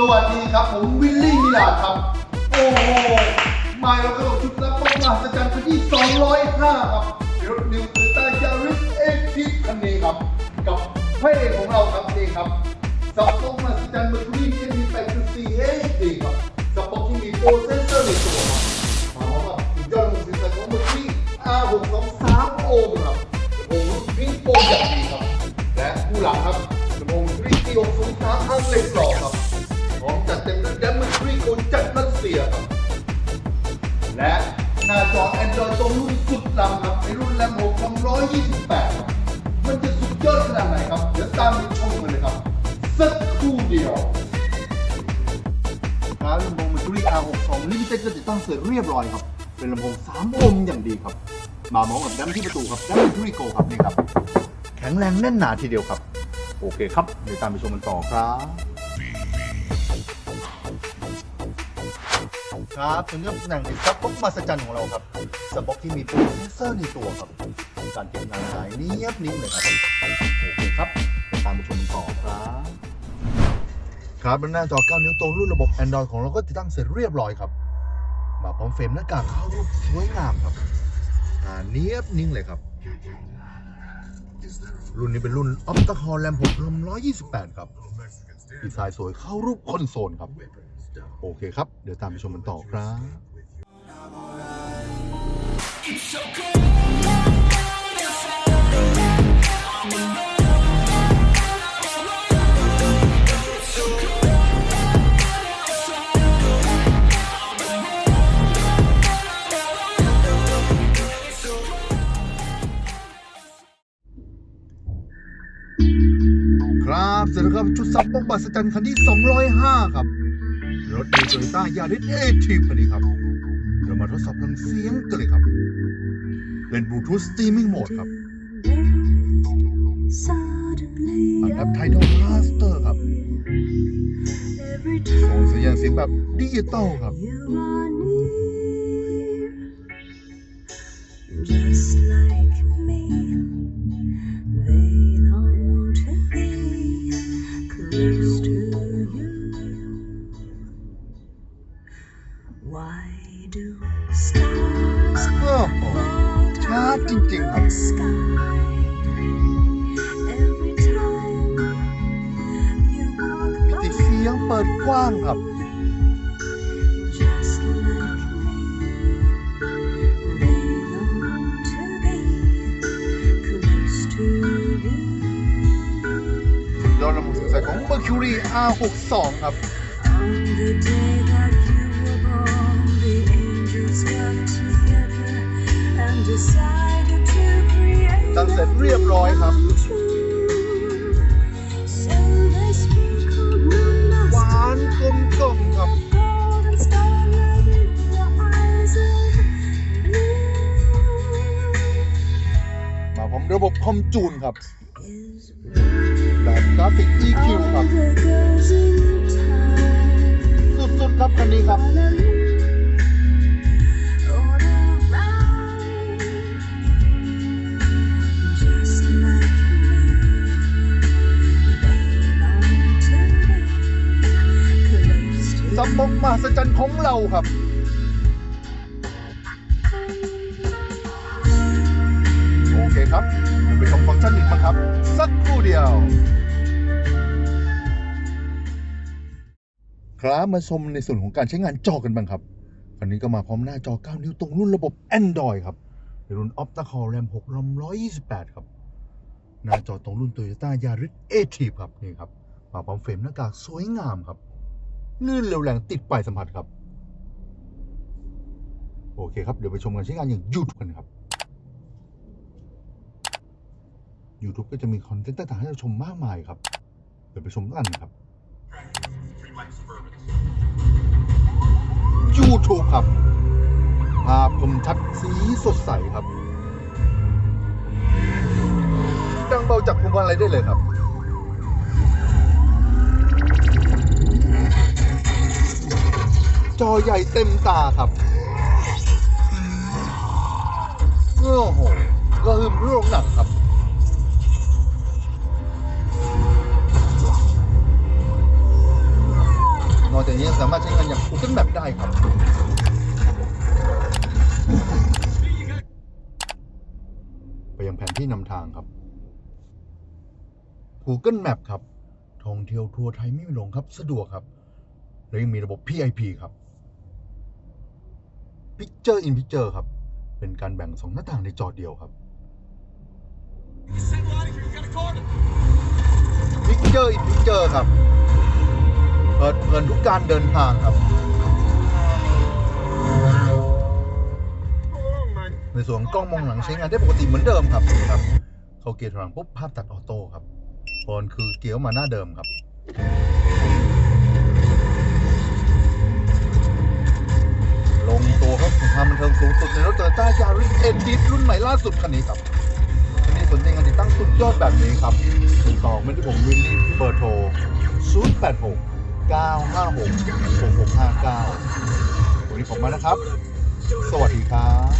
สวัสดีครับผมวิลลี่มิลาดครับ โอ้โหมาแล้วก็ชุดรับต้องมหัศจรรย์คันที่ 205 ครับรถนิวเตอร์ตายาริสเอ็กซ์คันนี้ครับ กับพระเอกของเราครับนี่ครับสปอกมหัศจรรย์เมอร์คูรีที่มี8.4 HD ครับสปอกที่มีโปรเซสเซอร์ในตัวครับมาพร้อมกับสุดยอดของสินค้าของเมอร์คูรี R623 โอห์มครับโอ้โหวิ่งโปรอย่างดีครับ และผู้หลังครับลำโพงรีตี6 0 3อังเหล็กหล่อ เต็มด้วยแดมมันทรีโกจากรัสเซียครับและหน้าจอ Android ตรงรุ่นสุดลำครับในรุ่นแรม6 228ครับมันจะสุดยอดขนาดไหนครับ เดี๋ยวตามไปชมกันเลยครับ สักครู่เดียวครับลำโพงมันทรี R62 ลิมิเต็ดก็ติดตั้งเสร็จเรียบร้อยครับ เป็นลำโพง3โอห์มอย่างดีครับ มาพร้อมกับแดมที่ประตูครับแดมมันทรีโกครับนี่ครับ แข็งแรงแน่นหนาทีเดียวครับ โอเคครับ เดี๋ยวตามไปชมกันต่อครับ ครับถึงเรื่องตำแหน่งในซับบ็อกมาสจันของเราครับซับบ็อกที่มีโปรเซสเซอร์ในตัวครับ การเก็บงานสายเนียบนิ่งเลยครับโอเคครับตามไปชมกันต่อครับครับหน้าจอ 9 นิ้วโตรุ่นระบบ Android ของเราก็ติดตั้งเสร็จเรียบร้อยครับ มาพร้อมเฟรมหน้ากากเข้ารูปสวยงามครับอ่าเนียบนิ่งเลยครับ รุ่นนี้เป็นรุ่น Opta Core RAM 6 RAM 128 ครับดีไซน์สวยเข้ารูปคอนโซลครับ โอเคครับ เดี๋ยวตามไปชมกันต่อครับ ครับเสร็จแล้วครับชุดซับบ็อกบัสจันคันที่ 205 ครับ รถดีโตโยต้ายาริสเอทีคันนี้ครับ เรามาทดสอบพลังเสียงกันเลยครับ เป็นบลูทูธสตรีมมิ่งโหมดครับผ่านแอปไททอลพาสเตอร์ครับส่งสัญญาณเสียงแบบดิจิตอลครับ Why do stars โอ้โห fall ชัด down จ from ริงๆครับ the sky every time you walk มิติเสียงเปิดกว้างครับ Just like me, they long to be close to you. ยอดระบบเสียงใสของ Mercury R62 ครับ On the day that จัดเสร็จเรียบร้อยครับ หวานกลมกล่อมครับมาพร้อมระบบคอมจูนครับแบบกราฟิก EQ ครับ สุดๆครับคันนี้ครับ close to ซับบ็อกมหัศจรรย์ของเราครับโอเคครับไปชมฟังก์ชันอีกนะครับ สักครู่เดียว ครับมาชมในส่วนของการใช้งานจอกันบ้างครับคันนี้ก็มาพร้อมหน้าจอ 9 นิ้วตรงรุ่นระบบ Android ครับรุ่น Opta Core RAM 6 RAM 128 ครับ หน้าจอตรงรุ่น Toyota Yaris Active ครับนี่ครับมาพร้อมเฟรมหน้ากากสวยงามครับ ลื่นเร็วแรงติดปลายสัมผัสครับ โอเคครับ เดี๋ยวไปชมการใช้งานอย่าง YouTube กันครับ YouTube ก็จะมีคอนเทนต์ต่างๆให้เราชมมากมายครับ เดี๋ยวไปชมกันครับ YouTube ครับภาพคมชัดสีสดใสครับ ดังเบาจากพวงมาลัยได้เลยครับ จอใหญ่เต็มตาครับโอ้โหก็คือโรงหนังครับอย่างนี้สามารถใช้งานอย่าง Google Map ได้ครับไปยังแผนที่นำทางครับ Google Map ครับท่องเที่ยวทั่วไทยไม่มีหลงครับ สะดวกครับ และยังมีระบบ PIP ครับ Picture in Picture ครับ เป็นการแบ่งสองหน้าต่างในจอเดียวครับ Picture in Picture ครับเปิดเผยทุกการเดินทางครับ ในส่วนกล้องมองหลังใช้งานได้ปกติเหมือนเดิมครับครับ เข้าเกียร์ถอยหลังปุ๊บภาพตัดออโต้ครับบอลคือเกียร์มาหน้าเดิมครับ ตัวครับของความบันเทิงสูงสุดในรถโตโยต้ายาริสเอ็นดิสรุ่นใหม่ล่าสุดคันนี้ครับคันนี้สนใจงานติดตั้งสุดยอดแบบนี้ครับติดต่อมาที่ผมวินนี่เบอร์โทร 086 956 6659วันนี้ผมมานะครับ สวัสดีครับ